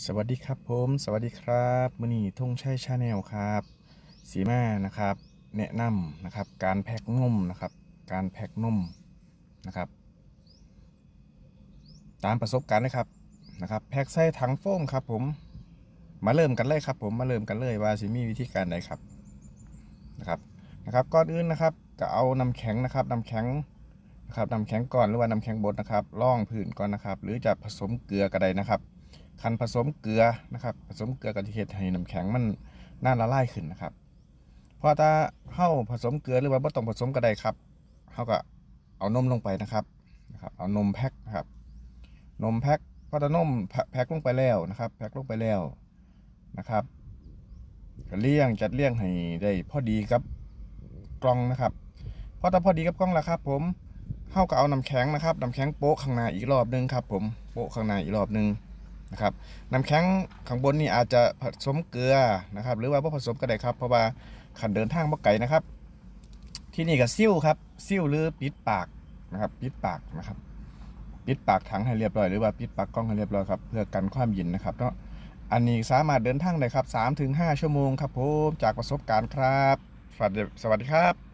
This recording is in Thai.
สวัสดีครับผม สวัสดีครับมือนี้ทงชัยชาแนลครับสีมานะครับ แนะนำนะครับ การแพ็กนมนะครับ การแพ็กนมนะครับ ตามประสบการณ์เลยครับนะครับแพ็กใส่ถังโฟมครับผมมาเริ่มกันเลยครับ ผมมาเริ่มกันเลยว่าสิมีวิธีการใดครับนะครับนะครับก่อนอื่นนะครับก็เอาน้ำแข็งนะครับน้ำแข็งนะครับน้ำแข็งก่อนหรือว่าน้ำแข็งบดนะครับล่องพื้นก่อนนะครับ หรือจะผสมเกลือก็ได้นะครับ คันผสมเกลือนะครับ ผสมเกลือกับที่เฮ็ดให้น้ำแข็งมันน่าละลายขึ้นนะครับพราะถ้าเฮาผสมเกลือหรือว่าบ่ต้องผสมก็ได้ครับเฮาก็เอานมลงไปนะครับนะครับเอานมแพ็คนะครับนมแพ็คพอตานมแพ็คลงไปแล้วนะครับ แพ็คลงไปแล้วนะครับเลี้ยงจัดเลี้ยงให้ได้พอดีกับกล่องนะครับพอถ้าพอดีกับกล่องแล้วครับ ผมเฮาก็เอาน้ำแข็งนะครับน้ำแข็งโป๊ะข้างหน้าอีกรอบหนึงครับ ผมโป๊ะข้างหน้าอีกรอบหนึง นะครับน้ำแข็งข้างบนนี่อาจจะผสมเกลือนะครับ หรือว่าบ่ผสมก็ได้ครับ เพราะว่าขันเดินทางบ่ไกลนะครับ ที่นี่ก็ซิ่วครับซิ่วหรือปิดปากนะครับ ปิดปากนะครับ ปิดปากถังให้เรียบร้อยหรือว่าปิดปากกล้องให้เรียบร้อยครับเพื่อกันความเย็นนะครับเนาะอันนี้สามารถเดินทางได้ครับ3-5 ชั่วโมงครับผมจากประสบการณ์ครับสวัสดีสวัสดีครับ